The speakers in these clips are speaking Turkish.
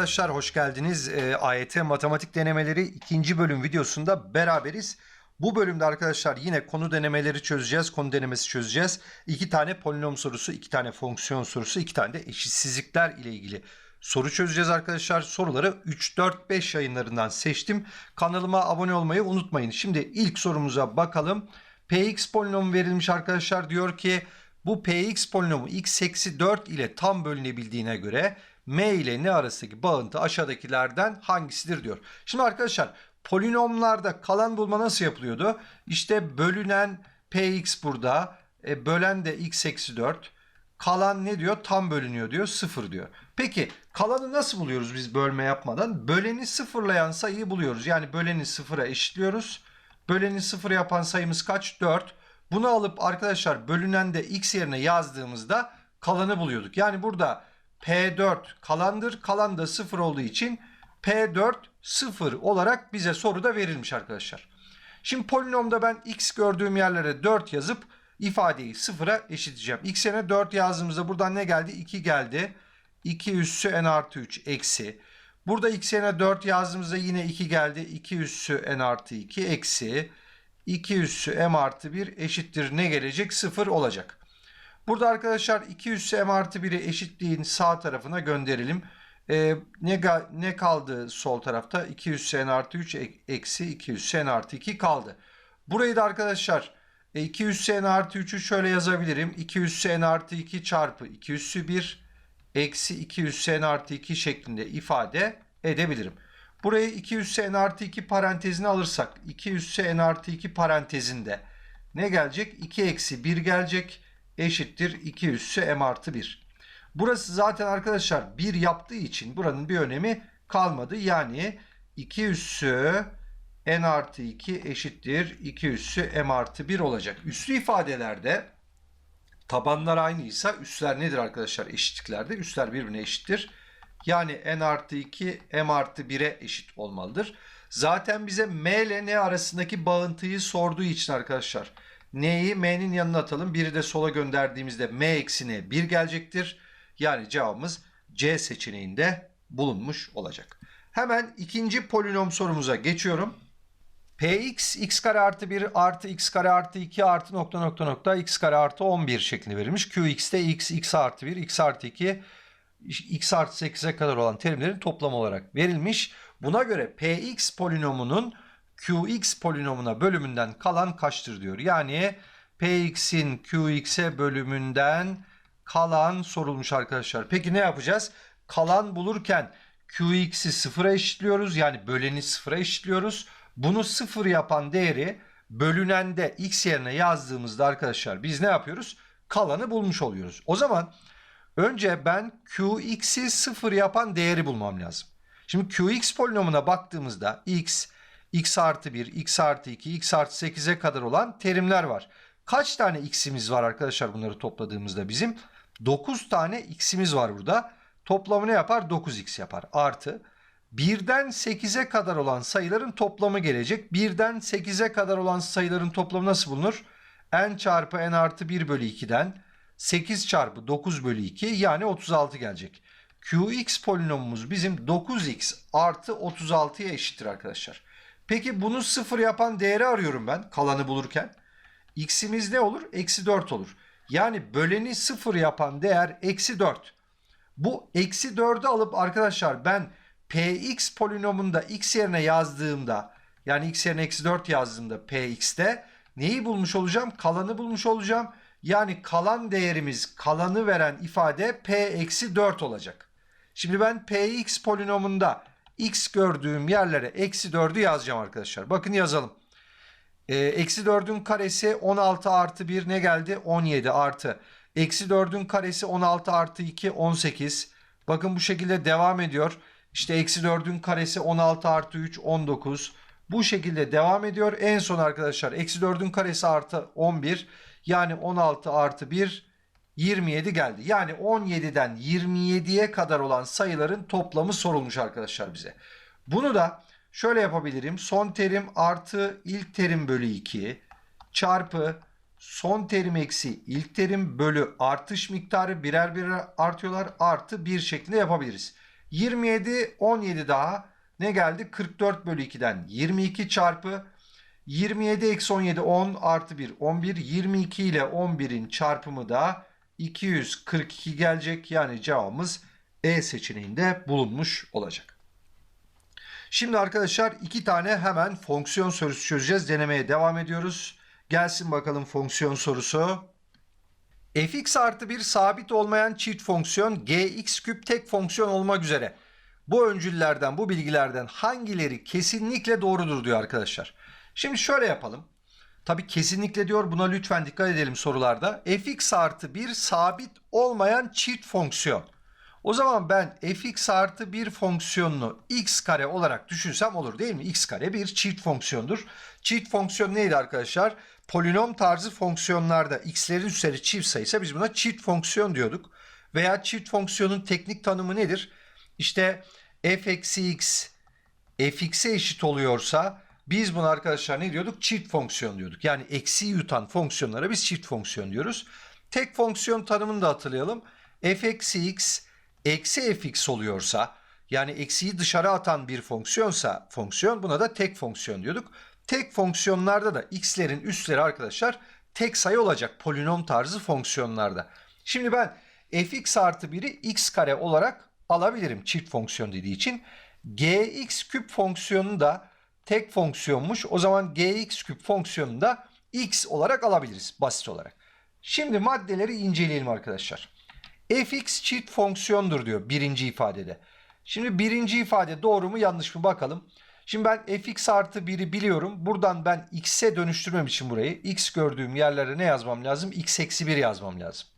arkadaşlar, hoş geldiniz. Ee, AYT Matematik Denemeleri ikinci bölüm videosunda beraberiz. Bu bölümde arkadaşlar yine konu denemeleri çözeceğiz, konu denemesi çözeceğiz. İki tane polinom sorusu, iki tane fonksiyon sorusu, iki tane de eşitsizlikler ile ilgili soru çözeceğiz arkadaşlar. Soruları 3, 4, 5 yayınlarından seçtim. Kanalıma abone olmayı unutmayın. Şimdi ilk sorumuza bakalım. Px polinomu verilmiş arkadaşlar diyor ki bu Px polinomu x eksi 4 ile tam bölünebildiğine göre m ile n arasındaki bağıntı aşağıdakilerden hangisidir diyor. Şimdi arkadaşlar polinomlarda kalan bulma nasıl yapılıyordu? İşte bölünen px burada, e, bölen de x eksi 4. Kalan ne diyor? Tam bölünüyor diyor, 0 diyor. Peki kalanı nasıl buluyoruz biz bölme yapmadan? Böleni sıfırlayan sayıyı buluyoruz. Yani böleni sıfıra eşitliyoruz. Böleni sıfır yapan sayımız kaç? 4. Bunu alıp arkadaşlar bölünen de x yerine yazdığımızda kalanı buluyorduk. Yani burada P4 kalandır. Kalan da 0 olduğu için P4 0 olarak bize soruda verilmiş arkadaşlar. Şimdi polinomda ben x gördüğüm yerlere 4 yazıp ifadeyi 0'a eşitleyeceğim. x yerine 4 yazdığımızda buradan ne geldi? 2 geldi. 2 üssü n artı 3 eksi. Burada x yerine 4 yazdığımızda yine 2 geldi. 2 üssü n artı 2 eksi. 2 üssü m artı 1 eşittir ne gelecek? 0 olacak. Burada arkadaşlar 2 üssü m artı 1'i eşitliğin sağ tarafına gönderelim. Ee, ne, ne kaldı sol tarafta? 2 üssü n artı 3 eksi 2 üssü n artı 2 kaldı. Burayı da arkadaşlar 2 üssü n artı 3'ü şöyle yazabilirim. 2 üssü n artı 2 çarpı 2 üssü 1 eksi 2 üssü n artı 2 şeklinde ifade edebilirim. Burayı 2 üssü n artı 2 parantezine alırsak 2 üssü n artı 2 parantezinde ne gelecek? 2 eksi 1 gelecek eşittir 2 üssü m artı 1. Burası zaten arkadaşlar 1 yaptığı için buranın bir önemi kalmadı. Yani 2 üssü n artı 2 eşittir 2 üssü m artı 1 olacak. Üslü ifadelerde tabanlar aynıysa üsler nedir arkadaşlar eşitliklerde? Üsler birbirine eşittir. Yani n artı 2 m artı 1'e eşit olmalıdır. Zaten bize m ile n arasındaki bağıntıyı sorduğu için arkadaşlar n'yi m'nin yanına atalım. Biri de sola gönderdiğimizde m eksine 1 gelecektir. Yani cevabımız C seçeneğinde bulunmuş olacak. Hemen ikinci polinom sorumuza geçiyorum. Px x kare artı 1 artı x kare artı 2 artı nokta nokta nokta x kare artı 11 şeklinde verilmiş. Qx'te x, x artı 1, x artı 2, x artı 8'e kadar olan terimlerin toplamı olarak verilmiş. Buna göre Px polinomunun Qx polinomuna bölümünden kalan kaçtır diyor. Yani Px'in Qx'e bölümünden kalan sorulmuş arkadaşlar. Peki ne yapacağız? Kalan bulurken Qx'i sıfıra eşitliyoruz. Yani böleni sıfıra eşitliyoruz. Bunu sıfır yapan değeri bölünende x yerine yazdığımızda arkadaşlar biz ne yapıyoruz? Kalanı bulmuş oluyoruz. O zaman önce ben Qx'i sıfır yapan değeri bulmam lazım. Şimdi Qx polinomuna baktığımızda x, x artı 1, x artı 2, x artı 8'e kadar olan terimler var. Kaç tane x'imiz var arkadaşlar bunları topladığımızda bizim? 9 tane x'imiz var burada. Toplamı ne yapar? 9x yapar. Artı 1'den 8'e kadar olan sayıların toplamı gelecek. 1'den 8'e kadar olan sayıların toplamı nasıl bulunur? n çarpı n artı 1 bölü 2'den 8 çarpı 9 bölü 2 yani 36 gelecek. Qx polinomumuz bizim 9x artı 36'ya eşittir arkadaşlar. Peki bunu sıfır yapan değeri arıyorum ben kalanı bulurken. x'imiz ne olur? Eksi 4 olur. Yani böleni sıfır yapan değer eksi 4. Bu eksi 4'ü alıp arkadaşlar ben px polinomunda x yerine yazdığımda yani x yerine eksi 4 yazdığımda px'te neyi bulmuş olacağım? Kalanı bulmuş olacağım. Yani kalan değerimiz kalanı veren ifade p eksi 4 olacak. Şimdi ben px polinomunda x gördüğüm yerlere eksi 4'ü yazacağım arkadaşlar. Bakın yazalım. Ee, eksi 4'ün karesi 16 artı 1 ne geldi? 17 artı. Eksi 4'ün karesi 16 artı 2 18. Bakın bu şekilde devam ediyor. İşte eksi 4'ün karesi 16 artı 3 19. Bu şekilde devam ediyor. En son arkadaşlar eksi 4'ün karesi artı 11. Yani 16 artı 1 27 geldi. Yani 17'den 27'ye kadar olan sayıların toplamı sorulmuş arkadaşlar bize. Bunu da şöyle yapabilirim. Son terim artı ilk terim bölü 2 çarpı son terim eksi ilk terim bölü artış miktarı birer birer artıyorlar artı 1 şeklinde yapabiliriz. 27, 17 daha ne geldi? 44 bölü 2'den 22 çarpı 27 eksi 17 10 artı 1 11 22 ile 11'in çarpımı da 242 gelecek. Yani cevabımız E seçeneğinde bulunmuş olacak. Şimdi arkadaşlar iki tane hemen fonksiyon sorusu çözeceğiz. Denemeye devam ediyoruz. Gelsin bakalım fonksiyon sorusu. fx artı bir sabit olmayan çift fonksiyon gx küp tek fonksiyon olmak üzere. Bu öncüllerden, bu bilgilerden hangileri kesinlikle doğrudur diyor arkadaşlar. Şimdi şöyle yapalım. Tabii kesinlikle diyor buna lütfen dikkat edelim sorularda. fx artı bir sabit olmayan çift fonksiyon. O zaman ben fx artı bir fonksiyonunu x kare olarak düşünsem olur değil mi? x kare bir çift fonksiyondur. Çift fonksiyon neydi arkadaşlar? Polinom tarzı fonksiyonlarda x'lerin üstleri çift sayısa biz buna çift fonksiyon diyorduk. Veya çift fonksiyonun teknik tanımı nedir? İşte f eksi x fx'e eşit oluyorsa biz buna arkadaşlar ne diyorduk? Çift fonksiyon diyorduk. Yani eksi yutan fonksiyonlara biz çift fonksiyon diyoruz. Tek fonksiyon tanımını da hatırlayalım. f eksi x eksi fx oluyorsa yani eksiyi dışarı atan bir fonksiyonsa fonksiyon buna da tek fonksiyon diyorduk. Tek fonksiyonlarda da x'lerin üstleri arkadaşlar tek sayı olacak polinom tarzı fonksiyonlarda. Şimdi ben fx artı 1'i x kare olarak alabilirim çift fonksiyon dediği için. gx küp fonksiyonu da tek fonksiyonmuş. O zaman gx küp fonksiyonunu da x olarak alabiliriz basit olarak. Şimdi maddeleri inceleyelim arkadaşlar. fx çift fonksiyondur diyor birinci ifadede. Şimdi birinci ifade doğru mu yanlış mı bakalım. Şimdi ben fx artı 1'i biliyorum. Buradan ben x'e dönüştürmem için burayı x gördüğüm yerlere ne yazmam lazım? x eksi 1 yazmam lazım.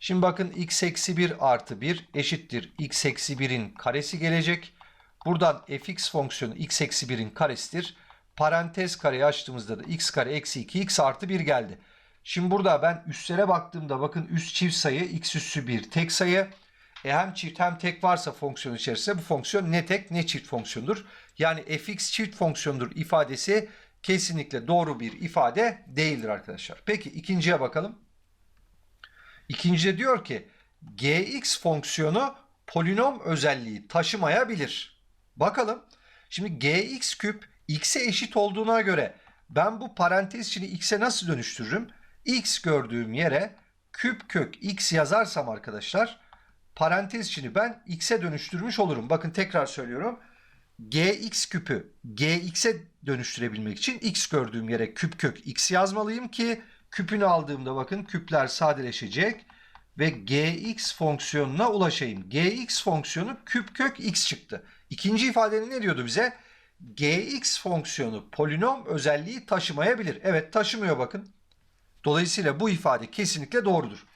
Şimdi bakın x eksi 1 artı 1 eşittir x eksi 1'in karesi gelecek. Buradan fx fonksiyonu x eksi 1'in karesidir. Parantez kareyi açtığımızda da x kare eksi 2 x artı 1 geldi. Şimdi burada ben üstlere baktığımda bakın üst çift sayı x üssü 1 tek sayı. E hem çift hem tek varsa fonksiyon içerisinde bu fonksiyon ne tek ne çift fonksiyondur. Yani fx çift fonksiyondur ifadesi kesinlikle doğru bir ifade değildir arkadaşlar. Peki ikinciye bakalım. İkincide diyor ki gx fonksiyonu polinom özelliği taşımayabilir. Bakalım. Şimdi gx küp x'e eşit olduğuna göre ben bu parantez içini x'e nasıl dönüştürürüm? x gördüğüm yere küp kök x yazarsam arkadaşlar parantez içini ben x'e dönüştürmüş olurum. Bakın tekrar söylüyorum. gx küpü gx'e dönüştürebilmek için x gördüğüm yere küp kök x yazmalıyım ki küpünü aldığımda bakın küpler sadeleşecek ve gx fonksiyonuna ulaşayım. gx fonksiyonu küp kök x çıktı. İkinci ifadenin ne diyordu bize? gx fonksiyonu polinom özelliği taşımayabilir. Evet taşımıyor bakın. Dolayısıyla bu ifade kesinlikle doğrudur.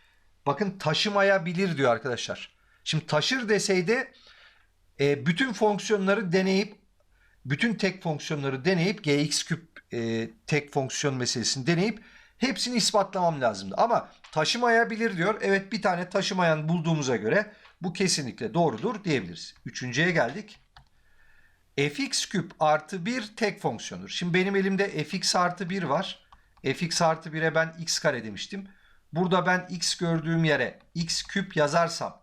Bakın taşımayabilir diyor arkadaşlar. Şimdi taşır deseydi e, bütün fonksiyonları deneyip bütün tek fonksiyonları deneyip gx küp e, tek fonksiyon meselesini deneyip hepsini ispatlamam lazımdı. Ama taşımayabilir diyor. Evet bir tane taşımayan bulduğumuza göre bu kesinlikle doğrudur diyebiliriz. Üçüncüye geldik. Fx küp artı 1 tek fonksiyondur. Şimdi benim elimde fx artı 1 var. fx artı 1'e ben x kare demiştim. Burada ben x gördüğüm yere x küp yazarsam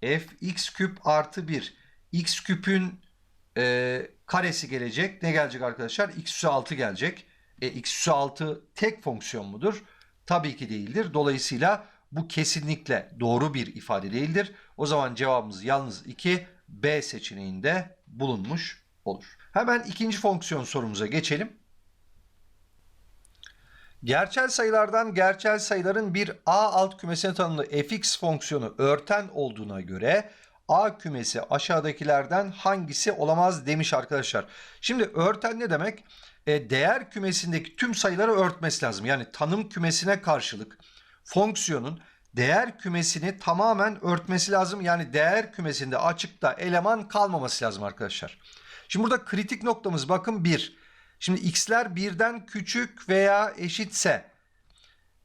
f x küp artı 1 x küpün e, karesi gelecek. Ne gelecek arkadaşlar? x üssü 6 gelecek. E, x üssü 6 tek fonksiyon mudur? Tabii ki değildir. Dolayısıyla bu kesinlikle doğru bir ifade değildir. O zaman cevabımız yalnız 2 B seçeneğinde bulunmuş olur. Hemen ikinci fonksiyon sorumuza geçelim. Gerçel sayılardan gerçel sayıların bir A alt kümesine tanımlı fx fonksiyonu örten olduğuna göre A kümesi aşağıdakilerden hangisi olamaz demiş arkadaşlar. Şimdi örten ne demek? E, değer kümesindeki tüm sayıları örtmesi lazım. Yani tanım kümesine karşılık fonksiyonun değer kümesini tamamen örtmesi lazım. Yani değer kümesinde açıkta eleman kalmaması lazım arkadaşlar. Şimdi burada kritik noktamız bakın 1. Şimdi x'ler birden küçük veya eşitse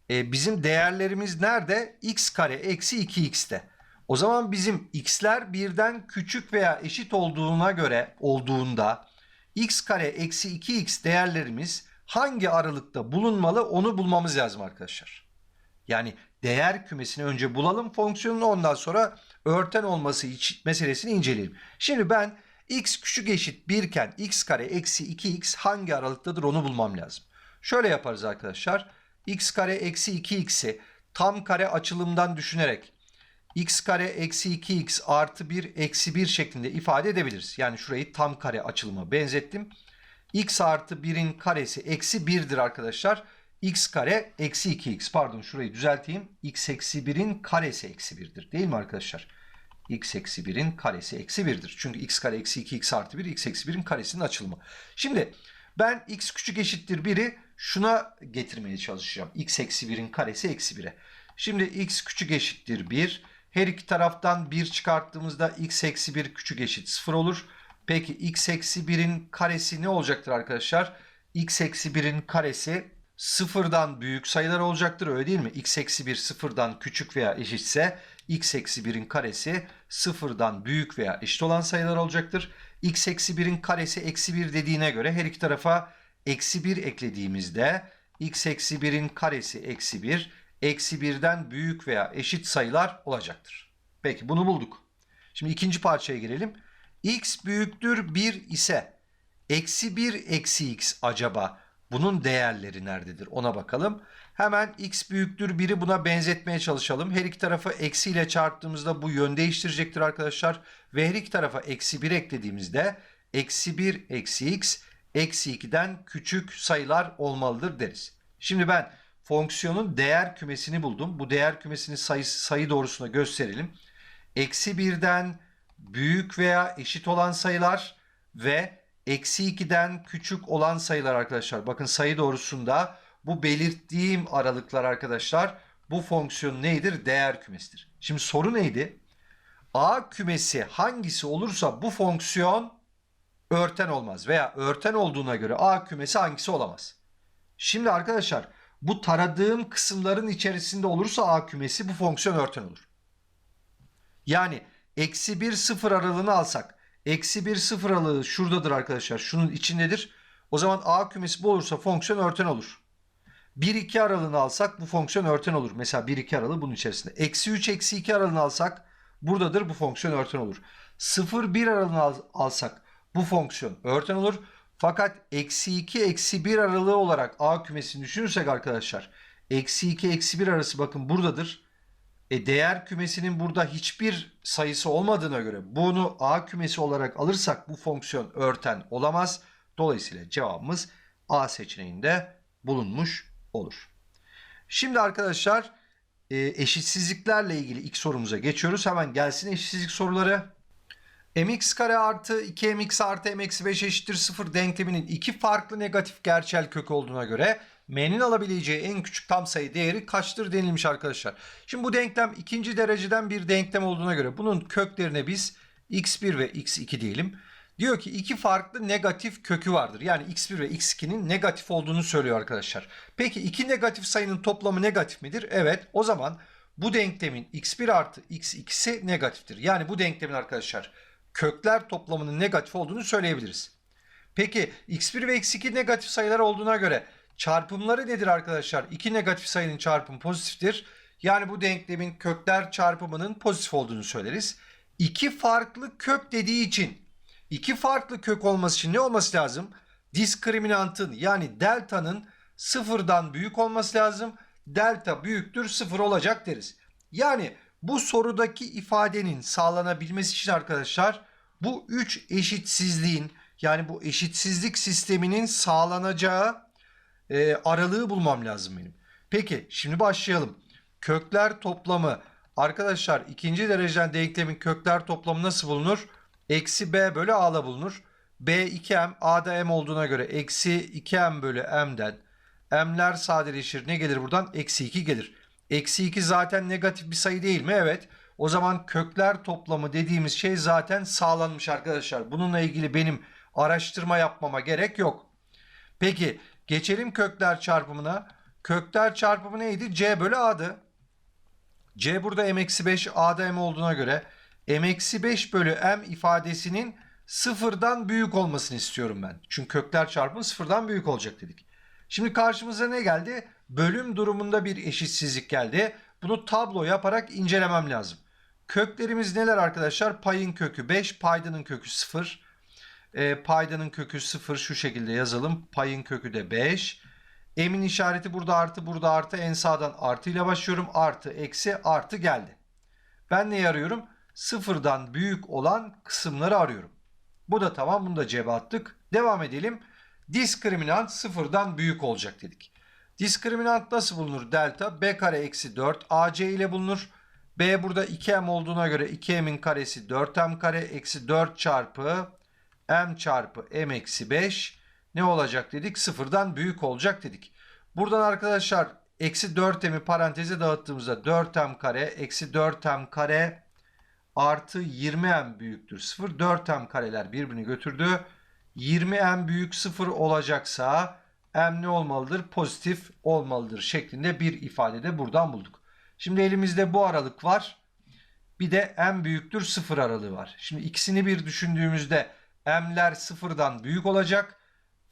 e, bizim değerlerimiz nerede? x kare eksi 2x'te. O zaman bizim x'ler birden küçük veya eşit olduğuna göre olduğunda x kare eksi 2x değerlerimiz hangi aralıkta bulunmalı onu bulmamız lazım arkadaşlar. Yani değer kümesini önce bulalım fonksiyonunu ondan sonra örten olması meselesini inceleyelim. Şimdi ben x küçük eşit 1 iken x kare eksi 2x hangi aralıktadır onu bulmam lazım. Şöyle yaparız arkadaşlar. x kare eksi 2x'i tam kare açılımdan düşünerek x kare eksi 2x artı 1 eksi 1 şeklinde ifade edebiliriz. Yani şurayı tam kare açılıma benzettim. x artı 1'in karesi eksi 1'dir arkadaşlar. X kare eksi 2x pardon şurayı düzelteyim. x eksi 1'in karesi eksi 1'dir değil mi arkadaşlar? x eksi 1'in karesi eksi 1'dir. Çünkü x kare eksi 2x artı 1 x eksi 1'in karesinin açılımı. Şimdi ben x küçük eşittir 1'i şuna getirmeye çalışacağım. x eksi 1'in karesi eksi 1'e. Şimdi x küçük eşittir 1. Her iki taraftan 1 çıkarttığımızda x eksi 1 küçük eşit 0 olur. Peki x eksi 1'in karesi ne olacaktır arkadaşlar? x eksi 1'in karesi sıfırdan büyük sayılar olacaktır öyle değil mi? x eksi 1 sıfırdan küçük veya eşitse x eksi 1'in karesi sıfırdan büyük veya eşit olan sayılar olacaktır. x eksi 1'in karesi eksi 1 dediğine göre her iki tarafa eksi 1 eklediğimizde x eksi 1'in karesi eksi 1 eksi 1'den büyük veya eşit sayılar olacaktır. Peki bunu bulduk. Şimdi ikinci parçaya gelelim. x büyüktür 1 ise eksi 1 eksi x acaba bunun değerleri nerededir ona bakalım. Hemen x büyüktür 1'i buna benzetmeye çalışalım. Her iki tarafı eksi ile çarptığımızda bu yön değiştirecektir arkadaşlar. Ve her iki tarafa eksi 1 eklediğimizde eksi 1 eksi x eksi 2'den küçük sayılar olmalıdır deriz. Şimdi ben fonksiyonun değer kümesini buldum. Bu değer kümesini sayı, sayı doğrusuna gösterelim. Eksi 1'den büyük veya eşit olan sayılar ve eksi 2'den küçük olan sayılar arkadaşlar. Bakın sayı doğrusunda bu belirttiğim aralıklar arkadaşlar bu fonksiyon neydir? Değer kümesidir. Şimdi soru neydi? A kümesi hangisi olursa bu fonksiyon örten olmaz veya örten olduğuna göre A kümesi hangisi olamaz? Şimdi arkadaşlar bu taradığım kısımların içerisinde olursa A kümesi bu fonksiyon örten olur. Yani eksi 1 sıfır aralığını alsak eksi 1 sıfır aralığı şuradadır arkadaşlar şunun içindedir. O zaman A kümesi bu olursa fonksiyon örten olur. 1-2 aralığını alsak bu fonksiyon örten olur. Mesela 1-2 aralığı bunun içerisinde. Eksi 3 eksi 2 aralığını alsak buradadır bu fonksiyon örten olur. 0-1 aralığını al- alsak bu fonksiyon örten olur. Fakat eksi 2 eksi 1 aralığı olarak A kümesini düşünürsek arkadaşlar eksi 2 eksi 1 arası bakın buradadır. E değer kümesinin burada hiçbir sayısı olmadığına göre bunu A kümesi olarak alırsak bu fonksiyon örten olamaz. Dolayısıyla cevabımız A seçeneğinde bulunmuş olur. Şimdi arkadaşlar e, eşitsizliklerle ilgili ilk sorumuza geçiyoruz. Hemen gelsin eşitsizlik soruları. mx kare artı 2mx artı m eksi 5 eşittir 0 denkleminin iki farklı negatif gerçel kök olduğuna göre m'nin alabileceği en küçük tam sayı değeri kaçtır denilmiş arkadaşlar. Şimdi bu denklem ikinci dereceden bir denklem olduğuna göre bunun köklerine biz x1 ve x2 diyelim. Diyor ki iki farklı negatif kökü vardır. Yani x1 ve x2'nin negatif olduğunu söylüyor arkadaşlar. Peki iki negatif sayının toplamı negatif midir? Evet. O zaman bu denklemin x1 artı x2'si negatiftir. Yani bu denklemin arkadaşlar kökler toplamının negatif olduğunu söyleyebiliriz. Peki x1 ve x2 negatif sayılar olduğuna göre çarpımları nedir arkadaşlar? İki negatif sayının çarpımı pozitiftir. Yani bu denklemin kökler çarpımının pozitif olduğunu söyleriz. İki farklı kök dediği için iki farklı kök olması için ne olması lazım? Diskriminantın yani delta'nın sıfırdan büyük olması lazım. Delta büyüktür sıfır olacak deriz. Yani bu sorudaki ifadenin sağlanabilmesi için arkadaşlar bu üç eşitsizliğin yani bu eşitsizlik sisteminin sağlanacağı e, aralığı bulmam lazım benim. Peki şimdi başlayalım. Kökler toplamı arkadaşlar ikinci dereceden denklemin kökler toplamı nasıl bulunur? Eksi b bölü a'la bulunur. b 2m a'da m olduğuna göre eksi 2m bölü m'den m'ler sadeleşir. Ne gelir buradan? Eksi 2 gelir. Eksi 2 zaten negatif bir sayı değil mi? Evet. O zaman kökler toplamı dediğimiz şey zaten sağlanmış arkadaşlar. Bununla ilgili benim araştırma yapmama gerek yok. Peki geçelim kökler çarpımına. Kökler çarpımı neydi? C bölü A'dı. C burada m-5 A'da m olduğuna göre m-5 bölü m ifadesinin sıfırdan büyük olmasını istiyorum ben. Çünkü kökler çarpımı sıfırdan büyük olacak dedik. Şimdi karşımıza ne geldi? Bölüm durumunda bir eşitsizlik geldi. Bunu tablo yaparak incelemem lazım. Köklerimiz neler arkadaşlar? Payın kökü 5, paydanın kökü 0. E, paydanın kökü 0 şu şekilde yazalım. Payın kökü de 5. Emin işareti burada artı, burada artı. En sağdan artı ile başlıyorum. Artı, eksi, artı geldi. Ben neyi arıyorum? Sıfırdan büyük olan kısımları arıyorum. Bu da tamam. Bunu da cebe attık. Devam edelim. Diskriminant sıfırdan büyük olacak dedik. Diskriminant nasıl bulunur? Delta b kare eksi 4 ac ile bulunur. b burada 2m olduğuna göre 2m'in karesi 4m kare eksi 4 çarpı m çarpı m eksi 5 ne olacak dedik? Sıfırdan büyük olacak dedik. Buradan arkadaşlar eksi 4m'i paranteze dağıttığımızda 4m kare eksi 4m kare artı 20m büyüktür 0. 4m kareler birbirini götürdü. 20m büyük 0 olacaksa m ne olmalıdır? Pozitif olmalıdır şeklinde bir ifade de buradan bulduk. Şimdi elimizde bu aralık var. Bir de m büyüktür 0 aralığı var. Şimdi ikisini bir düşündüğümüzde m'ler sıfırdan büyük olacak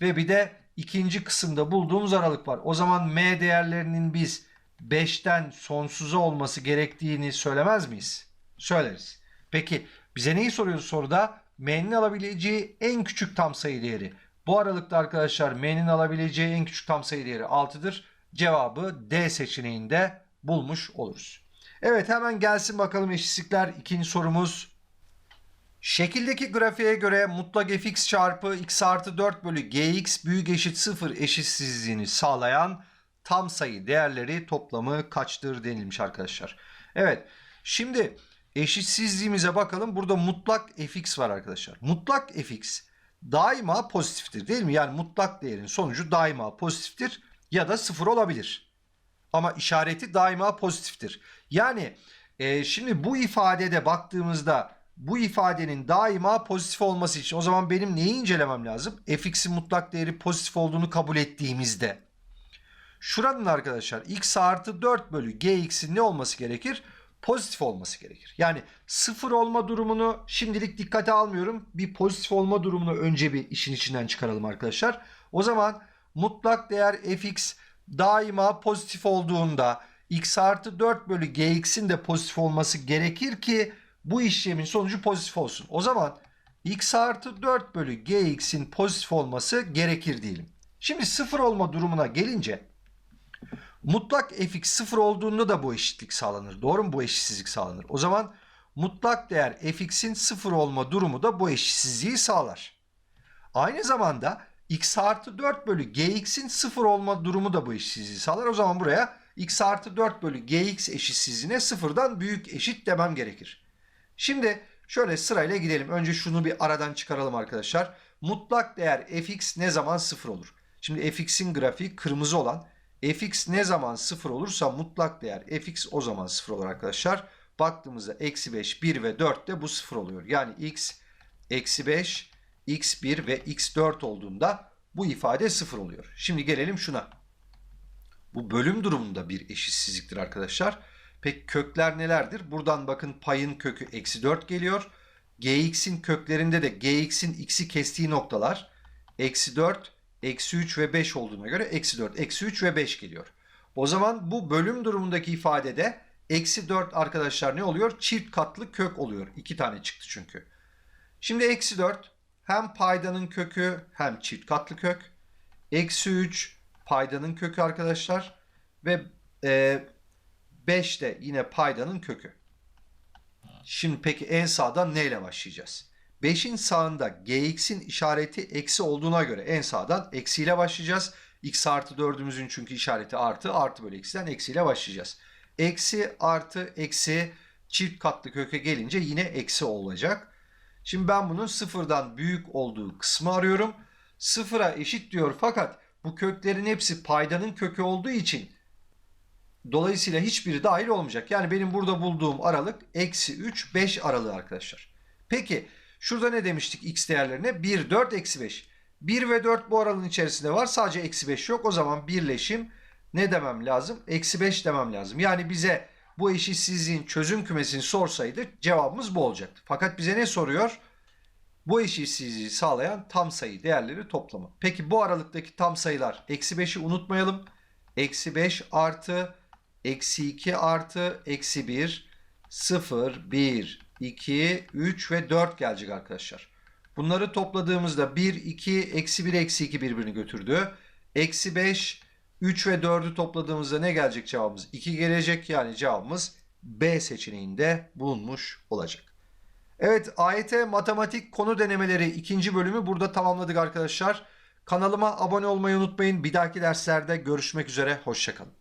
ve bir de ikinci kısımda bulduğumuz aralık var. O zaman m değerlerinin biz 5'ten sonsuza olması gerektiğini söylemez miyiz? Söyleriz. Peki bize neyi soruyoruz soruda? M'nin alabileceği en küçük tam sayı değeri. Bu aralıkta arkadaşlar M'nin alabileceği en küçük tam sayı değeri 6'dır. Cevabı D seçeneğinde bulmuş oluruz. Evet hemen gelsin bakalım eşitlikler. İkinci sorumuz. Şekildeki grafiğe göre mutlak fx çarpı x artı 4 bölü gx büyük eşit 0 eşitsizliğini sağlayan tam sayı değerleri toplamı kaçtır denilmiş arkadaşlar. Evet şimdi eşitsizliğimize bakalım. Burada mutlak fx var arkadaşlar. Mutlak fx daima pozitiftir değil mi? Yani mutlak değerin sonucu daima pozitiftir ya da sıfır olabilir. Ama işareti daima pozitiftir. Yani e, şimdi bu ifadede baktığımızda bu ifadenin daima pozitif olması için o zaman benim neyi incelemem lazım? fx'in mutlak değeri pozitif olduğunu kabul ettiğimizde. Şuranın arkadaşlar x artı 4 bölü gx'in ne olması gerekir? Pozitif olması gerekir. Yani sıfır olma durumunu şimdilik dikkate almıyorum. Bir pozitif olma durumunu önce bir işin içinden çıkaralım arkadaşlar. O zaman mutlak değer fx daima pozitif olduğunda x artı 4 bölü gx'in de pozitif olması gerekir ki bu işlemin sonucu pozitif olsun. O zaman x artı 4 bölü gx'in pozitif olması gerekir diyelim. Şimdi sıfır olma durumuna gelince mutlak fx sıfır olduğunda da bu eşitlik sağlanır. Doğru mu? Bu eşitsizlik sağlanır. O zaman mutlak değer fx'in sıfır olma durumu da bu eşitsizliği sağlar. Aynı zamanda x artı 4 bölü gx'in sıfır olma durumu da bu eşitsizliği sağlar. O zaman buraya x artı 4 bölü gx eşitsizliğine sıfırdan büyük eşit demem gerekir. Şimdi şöyle sırayla gidelim. Önce şunu bir aradan çıkaralım arkadaşlar. Mutlak değer fx ne zaman sıfır olur? Şimdi fx'in grafiği kırmızı olan. fx ne zaman sıfır olursa mutlak değer fx o zaman sıfır olur arkadaşlar. Baktığımızda eksi 5, 1 ve 4 de bu sıfır oluyor. Yani x eksi 5, x1 ve x4 olduğunda bu ifade sıfır oluyor. Şimdi gelelim şuna. Bu bölüm durumunda bir eşitsizliktir arkadaşlar. Peki kökler nelerdir? Buradan bakın payın kökü eksi 4 geliyor. gx'in köklerinde de gx'in x'i kestiği noktalar eksi 4, eksi 3 ve 5 olduğuna göre eksi 4, eksi 3 ve 5 geliyor. O zaman bu bölüm durumundaki ifadede eksi 4 arkadaşlar ne oluyor? Çift katlı kök oluyor. İki tane çıktı çünkü. Şimdi eksi 4 hem paydanın kökü hem çift katlı kök. Eksi 3 paydanın kökü arkadaşlar. Ve e, 5 de yine paydanın kökü. Şimdi peki en sağdan neyle başlayacağız? 5'in sağında gx'in işareti eksi olduğuna göre en sağdan eksiyle başlayacağız. x artı 4'ümüzün çünkü işareti artı. Artı bölü eksiden eksiyle başlayacağız. Eksi artı eksi çift katlı köke gelince yine eksi olacak. Şimdi ben bunun sıfırdan büyük olduğu kısmı arıyorum. Sıfıra eşit diyor fakat bu köklerin hepsi paydanın kökü olduğu için Dolayısıyla hiçbiri dahil olmayacak. Yani benim burada bulduğum aralık eksi 3, 5 aralığı arkadaşlar. Peki şurada ne demiştik x değerlerine? 1, 4, eksi 5. 1 ve 4 bu aralığın içerisinde var. Sadece eksi 5 yok. O zaman birleşim ne demem lazım? Eksi 5 demem lazım. Yani bize bu eşitsizliğin çözüm kümesini sorsaydı cevabımız bu olacaktı. Fakat bize ne soruyor? Bu eşitsizliği sağlayan tam sayı değerleri toplamı. Peki bu aralıktaki tam sayılar eksi 5'i unutmayalım. Eksi 5 artı eksi 2 artı eksi 1 0, 1, 2, 3 ve 4 gelecek arkadaşlar. Bunları topladığımızda 1, 2, eksi 1, eksi 2 birbirini götürdü. Eksi 5, 3 ve 4'ü topladığımızda ne gelecek cevabımız? 2 gelecek yani cevabımız B seçeneğinde bulunmuş olacak. Evet AYT matematik konu denemeleri ikinci bölümü burada tamamladık arkadaşlar. Kanalıma abone olmayı unutmayın. Bir dahaki derslerde görüşmek üzere. Hoşçakalın.